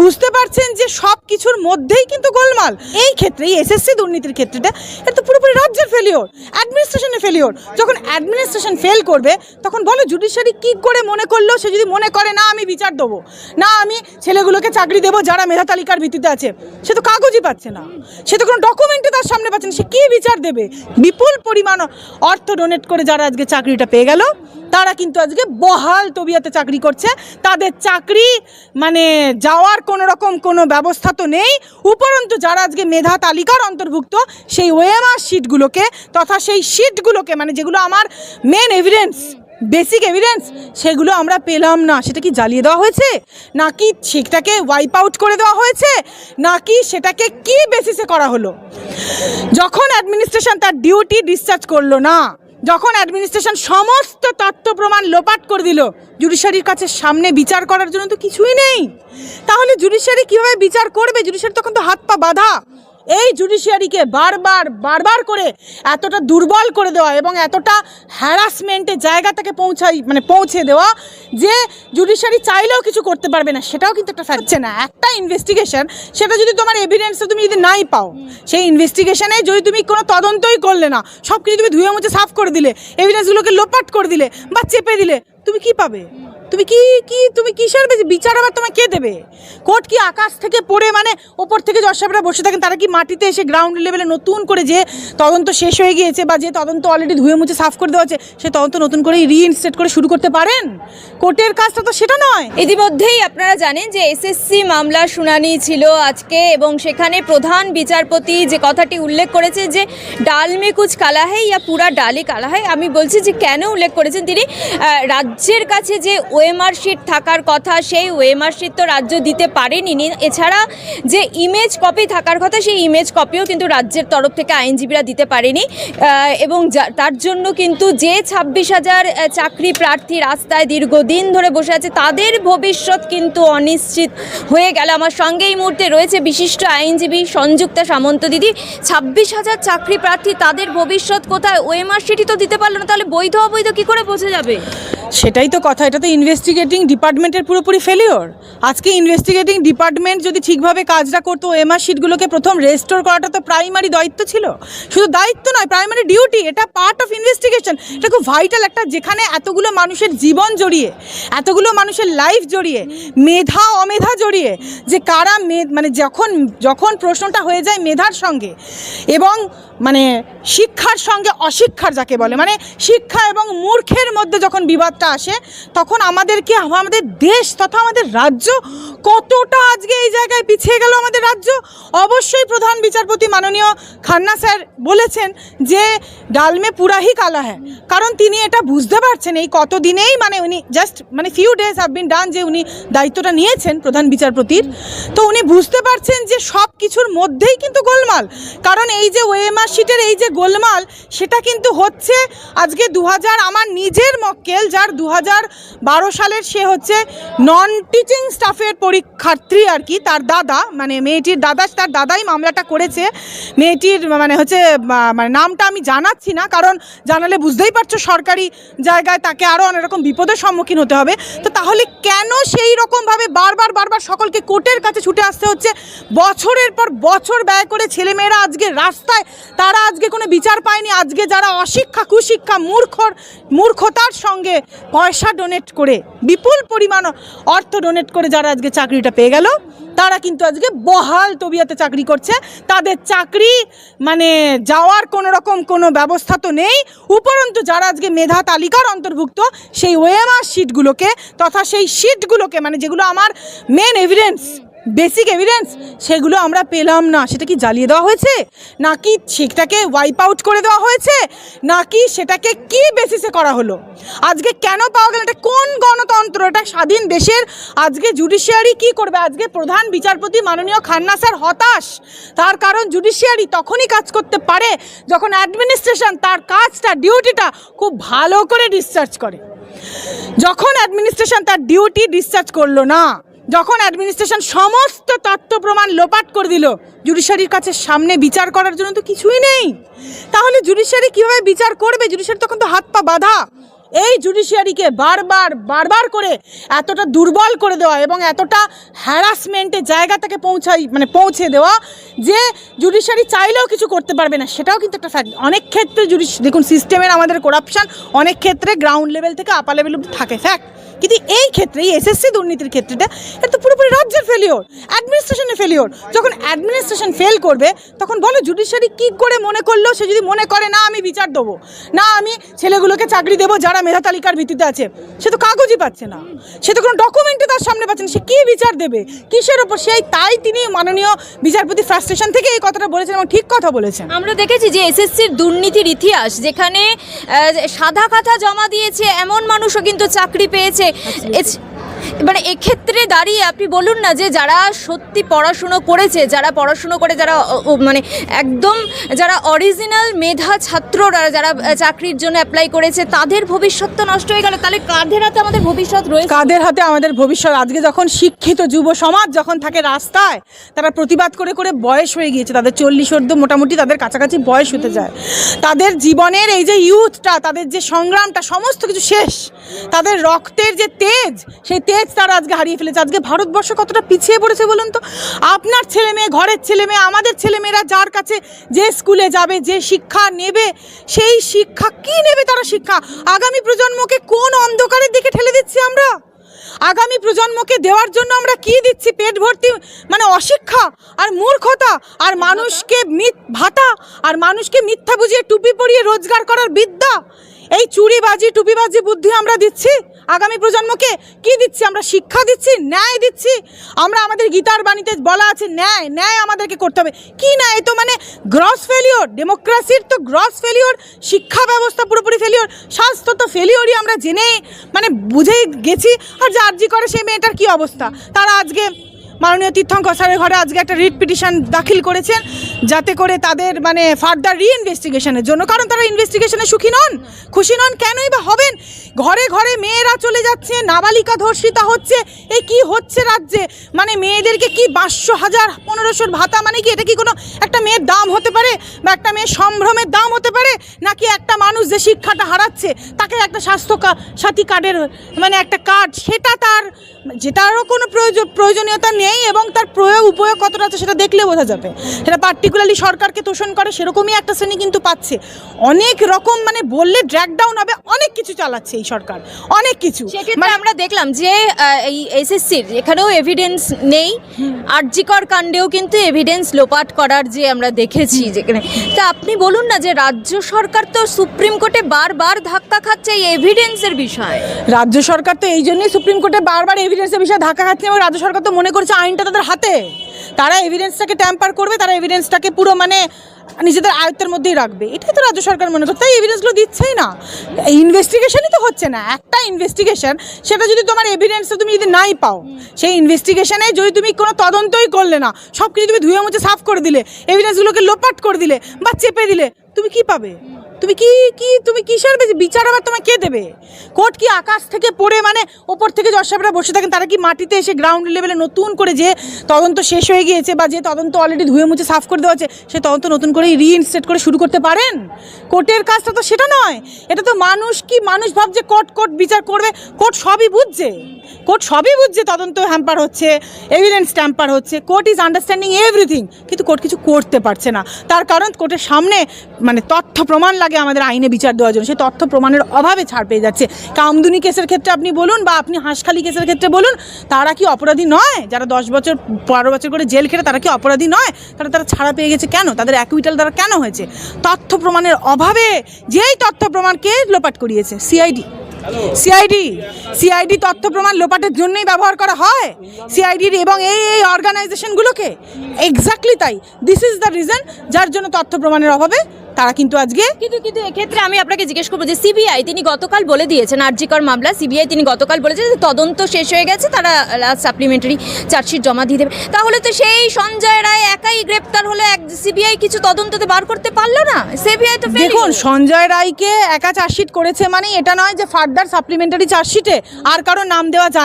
বুঝতে পারছেন যে সব কিছুর মধ্যেই কিন্তু গোলমাল। এই ক্ষেত্রে, এই এসএসসি দুর্নীতির ক্ষেত্রেটা, এটা তো পুরোপুরি রাজ্যের ফেলিওর অ্যাডমিনিস্ট্রেশনের ফেলিওর যখন অ্যাডমিনিস্ট্রেশন ফেল করবে, তখন বলো জুডিশিয়ারি কি করে মনে করল? সে যদি মনে করে, না, আমি বিচার দেবো। না, আমি ছেলেগুলোকে চাকরি দেবো যারা মেধা তালিকার ভিত্তিতে আছে। সে তো কাগজই পাচ্ছে না। সে তো কোনো ডকুমেন্টই তার সামনে পাচ্ছে না। সে কী বিচার দেবে? বিপুল পরিমাণ অর্থ ডোনেট করে যারা আজকে চাকরিটা পেয়ে গেল। তারা কিন্তু আজকে বহাল তবিয়াতে চাকরি করছে। তাদের চাকরি মানে যাওয়ার কোনো রকম কোনো ব্যবস্থা তো নেই। উপরন্তু যারা আজকে মেধা তালিকার অন্তর্ভুক্ত, সেই ওএমআর শিটগুলোকে তথা সেই শিটগুলোকে মানে যেগুলো আমার মেন এভিডেন্স বেসিক এভিডেন্স সেগুলো আমরা পেলাম না। সেটা কি জ্বালিয়ে দেওয়া হয়েছে? নাকি সেটাকে ওয়াইপ আউট করে দেওয়া হয়েছে? নাকি সেটাকে কি বেসিসে করা হলো? যখন অ্যাডমিনিস্ট্রেশন তার ডিউটি ডিসচার্জ করল না যখন অ্যাডমিনিস্ট্রেশন সমস্ত তথ্য প্রমাণ লোপাট করে দিল জুডিশিয়ারির কাছে সামনে বিচার করার জন্য তো কিছুই নেই। তাহলে জুডিশিয়ারি কীভাবে বিচার করবে? জুডিশিয়ারি তখন তো হাত পা বাঁধা। এই জুডিশিয়ারিকে বারবার বারবার করে এতটা দুর্বল করে দেওয়া এবং এতটা হ্যারাসমেন্টের জায়গা থেকে পৌঁছাই মানে পৌঁছে দেওয়া যে জুডিশিয়ারি চাইলেও কিছু করতে পারবে না, সেটাও কিন্তু একটা ফ্যাক্টছে না, একটা ইনভেস্টিগেশন সেটা যদি তোমার এভিডেন্স তুমি যদি নাই পাও, সেই ইনভেস্টিগেশনে যদি তুমি কোনো তদন্তই করলে না সব কিছু তুমি ধুয়ে মুছে সাফ করে দিলে এভিডেন্সগুলোকে লোপাট করে দিলে বা চেপে দিলে তুমি কি পাবে? তুমি কি কি তুমি কিসের বিচার আবার তোমায় কে দেবে? কোর্ট কি আকাশ থেকে পড়ে মানে ওপর থেকে জজ সাহেবরা বসে থাকেন তারা কি মাটিতে এসে গ্রাউন্ড লেভেলে নতুন করে যে তদন্ত শেষ হয়ে গিয়েছে বা যে তদন্ত অলরেডি ধুয়ে মুছে সাফ করে দেওয়া হচ্ছে সে তদন্ত নতুন করে রিইনস্টেট করে শুরু করতে পারেন? কোর্টের কাজটা তো সেটা নয়। ইতিমধ্যেই আপনারা জানেন যে এসএসসি মামলা শুনানি ছিল আজকে এবং সেখানে প্রধান বিচারপতি যে কথাটি উল্লেখ করেছে যে ডাল মে কুচ কালা হয় ইয়া পুরা ডালি কালা আমি বলছি যে কেন উল্লেখ করেছেন তিনি আহ, রাজ্যের কাছে যে ওএমআর শিট থাকার কথা, সেই ওএমআর শিট তো রাজ্য দিতে পারেনি। এছাড়া যে ইমেজ কপি থাকার কথা, সেই ইমেজ কপিও কিন্তু রাজ্যের তরফ থেকে আইনজীবীরা দিতে পারেনি। এবং তার জন্য কিন্তু যে ছাব্বিশ হাজার চাকরি প্রার্থী রাস্তায় দীর্ঘদিন ধরে বসে আছে, তাদের ভবিষ্যৎ কিন্তু অনিশ্চিত হয়ে গেল। আমার সঙ্গে এই মুহূর্তে রয়েছে বিশিষ্ট আইনজীবী সংযুক্তা সামন্ত দিদি। ছাব্বিশ হাজার চাকরি প্রার্থী, তাদের ভবিষ্যৎ কোথায়? ওএমআর সিটি তো দিতে পারল না, তাহলে বৈধ অবৈধ কি করে বোঝা যাবে? সেটাই তো কথা, এটা তো ইনভেস্টিগেটিং ডিপার্টমেন্টের পুরোপুরি ফেলিওর আজকে ইনভেস্টিগেটিং ডিপার্টমেন্ট যদি ঠিকভাবে কাজটা করতো এমআর শিটগুলোকে প্রথম রেস্টোর করাটা তো প্রাইমারি দায়িত্ব ছিল। শুধু দায়িত্ব নয় প্রাইমারি ডিউটি এটা পার্ট অফ ইনভেস্টিগেশন এটা খুব ভাইটাল একটা, যেখানে এতগুলো মানুষের জীবন জড়িয়ে, এতগুলো মানুষের লাইফ জড়িয়ে, মেধা, অমেধা জড়িয়ে, যে কারা মানে যখন যখন প্রশ্নটা হয়ে যায় মেধার সঙ্গে। এবং মানে শিক্ষার সঙ্গে অশিক্ষার যাকে বলে মানে শিক্ষা এবং মূর্খের মধ্যে যখন বিবাদটা আসে, তখন আমাদেরকে, আমাদের দেশ তথা আমাদের রাজ্য কতটা আজকে এই জায়গায় পিছিয়ে গেল আমাদের রাজ্য? অবশ্যই প্রধান বিচারপতি মাননীয় খান্না স্যার বলেছেন যে ডালমে পুরাহি কালা হ্যাঁ কারণ তিনি এটা বুঝতে পারছেন, এই কতদিনেই মানে উনি জাস্ট মানে few days have been done যে উনি দায়িত্বটা নিয়েছেন প্রধান বিচারপতির। তো উনি বুঝতে পারছেন যে সব কিছুর মধ্যেই কিন্তু গোলমাল। কারণ এই যে ওএমআর শিটের এই যে গোলমাল, সেটা কিন্তু হচ্ছে আজকে দু হাজার আমার নিজের মক্কেল, যার দু সালের সে হচ্ছে নন টিচিং স্টাফের পরীক্ষার্থী আর কি, তার দাদা মানে মেয়েটির দাদা, তার দাদাই মামলাটা করেছে। মেয়েটির মানে হচ্ছে মানে নামটা আমি জানাচ্ছি না, কারণ জানালে বুঝতেই পারছ সরকারি জায়গায় তাকে আরও অনেক রকম বিপদের সম্মুখীন হতে হবে। তো তাহলে কেন সেই রকমভাবে বারবার বারবার সকলকে কোর্টের কাছে ছুটে আসতে হচ্ছে? বছরের পর বছর ব্যয় করে ছেলেমেয়েরা আজকে রাস্তায় তারা আজকে কোনো বিচার পায়নি। আজকে যারা অশিক্ষা, কুশিক্ষা, মূর্খর, মূর্খতার সঙ্গে পয়সা ডোনেট করে, বিপুল পরিমাণ অর্থ ডোনেট করে যারা আজকে চাকরিটা পেয়ে গেল, তারা কিন্তু আজকে বহাল তবিয়াতে চাকরি করছে। তাদের চাকরি মানে যাওয়ার কোনো রকম কোনো ব্যবস্থা তো নেই। উপরন্তু যারা আজকে মেধা তালিকার অন্তর্ভুক্ত, সেই ওএমআর শিটগুলোকে তথা সেই শিটগুলোকে মানে যেগুলো আমার মেন এভিডেন্স বেসিক এভিডেন্স সেগুলো আমরা পেলাম না। সেটা কি জ্বালিয়ে দেওয়া হয়েছে? নাকি সেটাকে ওয়াইপ আউট করে দেওয়া হয়েছে? নাকি সেটাকে কি বেসিসে করা হলো? আজকে কেন পাওয়া গেল? এটা কোন গণতন্ত্র? এটা স্বাধীন দেশের আজকে জুডিশিয়ারি কি করবে? আজকে প্রধান বিচারপতি মাননীয় খান্না স্যার হতাশ। তার কারণ জুডিশিয়ারি তখনই কাজ করতে পারে যখন অ্যাডমিনিস্ট্রেশন তার কাজটা ডিউটিটা খুব ভালো করে ডিসচার্জ করে। যখন অ্যাডমিনিস্ট্রেশন তার ডিউটি ডিসচার্জ করল না যখন অ্যাডমিনিস্ট্রেশন সমস্ত তথ্য প্রমাণ লোপাট করে দিল জুডিশিয়ারির কাছে সামনে বিচার করার জন্য তো কিছুই নেই। তাহলে জুডিশিয়ারি কীভাবে বিচার করবে? জুডিশিয়ারি তখন তো হাত পা বাঁধা। এই জুডিশিয়ারিকে বারবার বারবার করে এতটা দুর্বল করে দেওয়া এবং এতটা হ্যারাসমেন্টের জায়গা থেকে পৌঁছাই মানে পৌঁছে দেওয়া যে জুডিশিয়ারি চাইলেও কিছু করতে পারবে না, সেটাও কিন্তু একটা ফ্যাক্ট অনেক ক্ষেত্রে জুডিশ দেখুন সিস্টেমের আমাদের করাপশন অনেক ক্ষেত্রে গ্রাউন্ড লেভেল থেকে আপার লেভেল থাকে ফ্যাক্ট কিন্তু এই ক্ষেত্রে, এই এসএসসি দুর্নীতির ক্ষেত্রেটা এটা তো পুরোপুরি রাজ্যের ফেলিওর অ্যাডমিনিস্ট্রেশনের ফেলিওর যখন অ্যাডমিনিস্ট্রেশন ফেল করবে, তখন বলো জুডিশিয়ারি কী করে মনে করল? সে যদি মনে করে, না, আমি বিচার দেবো। না, আমি ছেলেগুলোকে চাকরি দেবো যারা মেধা তালিকার ভিত্তিতে আছে। সে তো কাগজই পাচ্ছে না। সে তো কোনো ডকুমেন্টে তার সামনে পাচ্ছে না। সে কী বিচার দেবে? কিসের ওপর? সেই তাই তিনি মাননীয় বিচারপতি ফ্রাস্ট্রেশন থেকে এই কথাটা বলেছেন এবং ঠিক কথা বলেছেন। আমরা দেখেছি যে এসএসসির দুর্নীতির ইতিহাস যেখানে সাদা কাথা জমা দিয়েছে এমন মানুষও কিন্তু চাকরি পেয়েছে। Absolutely. it's মানে এক্ষেত্রে দাঁড়িয়ে আপনি বলুন না যে যারা সত্যি পড়াশুনো করেছে, যারা পড়াশুনো করে যারা মানে একদম যারা অরিজিনাল মেধা ছাত্ররা যারা চাকরির জন্য অ্যাপ্লাই করেছে, তাদের ভবিষ্যৎ তো নষ্ট হয়ে গেল। তাহলে কাঁধে হাতে আমাদের ভবিষ্যৎ রয়েছে? কাদের হাতে আমাদের ভবিষ্যৎ? আজকে যখন শিক্ষিত যুব সমাজ যখন থাকে রাস্তায়, তারা প্রতিবাদ করে করে বয়স হয়ে গিয়েছে। তাদের চল্লিশ অর্ধ মোটামুটি তাদের কাছাকাছি বয়স হতে যায়। তাদের জীবনের এই যে ইউথটা তাদের যে সংগ্রামটা, সমস্ত কিছু শেষ। তাদের রক্তের যে তেজ, সেই তেজ তারা আজকে হারিয়ে ফেলেছে। আজকে ভারতবর্ষ কতটা পিছিয়ে পড়েছে বলুন তো? আপনার ছেলে মেয়ে, ঘরের ছেলে মেয়ে, আমাদের ছেলে মেয়েরা যার কাছে যে স্কুলে যাবে, যে শিক্ষা নেবে, সেই শিক্ষা কি নেবে তারা শিক্ষা? আগামী প্রজন্মকে কোন অন্ধকারের দিকে ঠেলে দিচ্ছি আমরা? আগামী প্রজন্মকে দেওয়ার জন্য আমরা কি দিচ্ছি? পেট ভর্তি মানে অশিক্ষা আর মূর্খতা আর মানুষকে ভাতা আর মানুষকে মিথ্যা বুঝিয়ে টুপি পরিয়ে রোজগার করার বিদ্যা? এই চুরি চুরিবাজি টুপিবাজি বুদ্ধি আমরা দিচ্ছি? আগামী প্রজন্মকে কি দিচ্ছি? আমরা শিক্ষা দিচ্ছি? ন্যায় দিচ্ছি? আমরা আমাদের গীতার বাণীতে বলা আছে, ন্যায় ন্যায় আমাদেরকে করতে হবে। কি না এ তো মানে গ্রস ফেলিওর ডেমোক্রাসির তো গ্রস ফেলিওর শিক্ষা ব্যবস্থা পুরোপুরি ফেলিওর স্বাস্থ্য তো ফেলিওরই আমরা জেনে মানে বুঝেই গেছি। আর যার আর্জি করে সেই মেয়েটার কি অবস্থা? তারা আজকে মাননীয় তীর্থঙ্কর স্যারের ঘরে আজকে একটা রিট পিটিশন দাখিল করেছেন, যাতে করে তাদের মানে ফার্দার রি ইনভেস্টিগেশনের জন্য। কারণ তারা ইনভেস্টিগেশনে সুখী নন, খুশি নন, কেনই বা হবেন? ঘরে ঘরে মেয়েরা চলে যাচ্ছে, নাবালিকা ধর্ষিতা হচ্ছে এই কি হচ্ছে রাজ্যে? মানে মেয়েদেরকে কি পাঁচশো হাজার, পনেরোশোর ভাতা মানে কি? এটা কি কোনো একটা মেয়ের দাম হতে পারে? বা একটা মেয়ের সম্ভ্রমের দাম হতে পারে? নাকি একটা মানুষ যে শিক্ষাটা হারাচ্ছে, তাকে একটা স্বাস্থ্য সাথী কার্ডের মানে একটা কার্ড সেটা তার যেটারও কোনো প্রয়োজন প্রয়োজনীয়তা নেই এবং তার প্রয়োগ উপয়োগ কতটা আছে সেটা দেখলে বোঝা যাবে। সেটা পার্টিকুলারলি সরকারকে তোষণ করে সেরকমই একটা শ্রেণি কিন্তু পাচ্ছে। অনেক রকম মানে বললে ড্র্যাক ডাউন হবে অনেক কিছু চালাচ্ছে এই সরকার। অনেক কিছু। মানে আমরা দেখলাম যে এই এসএসসির এখানেও এভিডেন্স নেই। আরজিকর কাণ্ডেও কিন্তু এভিডেন্স লোপাট করার যে আমরা দেখেছি যেখানে। তা আপনি বলুন না যে রাজ্য সরকার তো সুপ্রিম কোর্টে বারবার ধাক্কা খাচ্ছে এই এভিডেন্সের বিষয়ে। রাজ্য সরকার তো এই জন্যই সুপ্রিম কোর্টে বারবার এভিডেন্সের বিষয়ে ধাক্কা খাচ্ছে এবং রাজ্য সরকার তো মনে করছে আইনটা তাদের হাতে। তারা এভিডেন্সটাকে ট্যাম্পার করবে, তারা এভিডেন্সটাকে পুরো মানে নিজেদের আয়ত্তের মধ্যেই রাখবে। এটাই তো রাজ্য সরকার মনে করছে। তাই এভিডেন্সগুলো দিচ্ছেই না। ইনভেস্টিগেশনই তো হচ্ছে না। একটা ইনভেস্টিগেশন সেটা যদি তোমার এভিডেন্স তুমি যদি নাই পাও, সেই ইনভেস্টিগেশনে যদি তুমি কোনো তদন্তই করলে না সব কিছু তুমি ধুয়ে মুছে সাফ করে দিলে এভিডেন্সগুলোকে লোপাট করে দিলে বা চেপে দিলে, তুমি কি পাবে? তুমি কি কি, তুমি কিসের বিচার আবার তোমায় কে দেবে? কোর্ট কি আকাশ থেকে পড়ে মানে ওপর থেকে জজ সাহেবরা বসে থাকেন, তারা কি মাটিতে এসে গ্রাউন্ড লেভেলে নতুন করে যে তদন্ত শেষ হয়ে গিয়েছে বা যে তদন্ত অলরেডি ধুয়ে মুছে সাফ করে দেওয়া আছে সে তদন্ত নতুন করে রিইনস্টেট করে শুরু করতে পারেন? কোর্টের কাজটা তো সেটা নয়। এটা তো মানুষ কি, মানুষ ভাবছে কোর্ট কোর্ট বিচার করবে, কোর্ট সবই বুঝছে। কোর্ট সবই বুঝছে তদন্ত হ্যাম্পার হচ্ছে এভিডেন্স ট্যাম্পার হচ্ছে, কোর্ট ইজ আন্ডারস্ট্যান্ডিং এভরিথিং কিন্তু কোর্ট কিছু করতে পারছে না। তার কারণ কোর্টের সামনে মানে তথ্য প্রমাণ লাগে আমাদের আইনে বিচার দেওয়ার জন্য। সেই তথ্য প্রমাণের অভাবে ছাড় পেয়ে যাচ্ছে। কামদুনি কেসের ক্ষেত্রে আপনি বলুন বা আপনি হাঁসখালি কেসের ক্ষেত্রে বলুন, তারা কি অপরাধী নয়? যারা দশ বছর, বারো বছর করে জেল খেটে তারা কি অপরাধী নয়? তারা তারা ছাড়া পেয়ে গেছে কেন? তাদের অ্যাকুইটাল দ্বারা কেন হয়েছে? তথ্য প্রমাণের অভাবে যেই তথ্য প্রমাণকে লোপাট করিয়েছে সিআইডি সিআইডি সিআইডি তথ্য প্রমাণ লোপাটের জন্যই ব্যবহার করা হয়। সিআইডির এবং এই এই অর্গানাইজেশনগুলোকে এক্স্যাক্টলি তাই। দিস ইজ দ্য রিজন যার জন্য তথ্য প্রমাণের অভাবে তারা কিন্তু আজকে কিন্তু কিন্তু এক্ষেত্রে আমি আপনাকে জিজ্ঞেস করব যে সিবিআই তিনি গতকাল বলে দিয়েছেন আরজিকর মামলা সিবিআই তিনি গতকাল বলেছেন যে তদন্ত শেষ হয়ে গেছে তারা লাস্ট সাপ্লিমেন্টারি চার্জশিট জমা দিয়ে দেবে। তাহলে তো সেই সঞ্জয় রায় একাই গ্রেপ্তার হলে এক সিবিআই কিছু তদন্ততে বার করতে পারল না? সিবিআই তো। দেখুন সঞ্জয় রায়কে একা চার্জশিট করেছে মানে এটা নয় যে ফার্দার সাপ্লিমেন্টারি চার্জশিটে আর কারও নাম দেওয়া যায় না।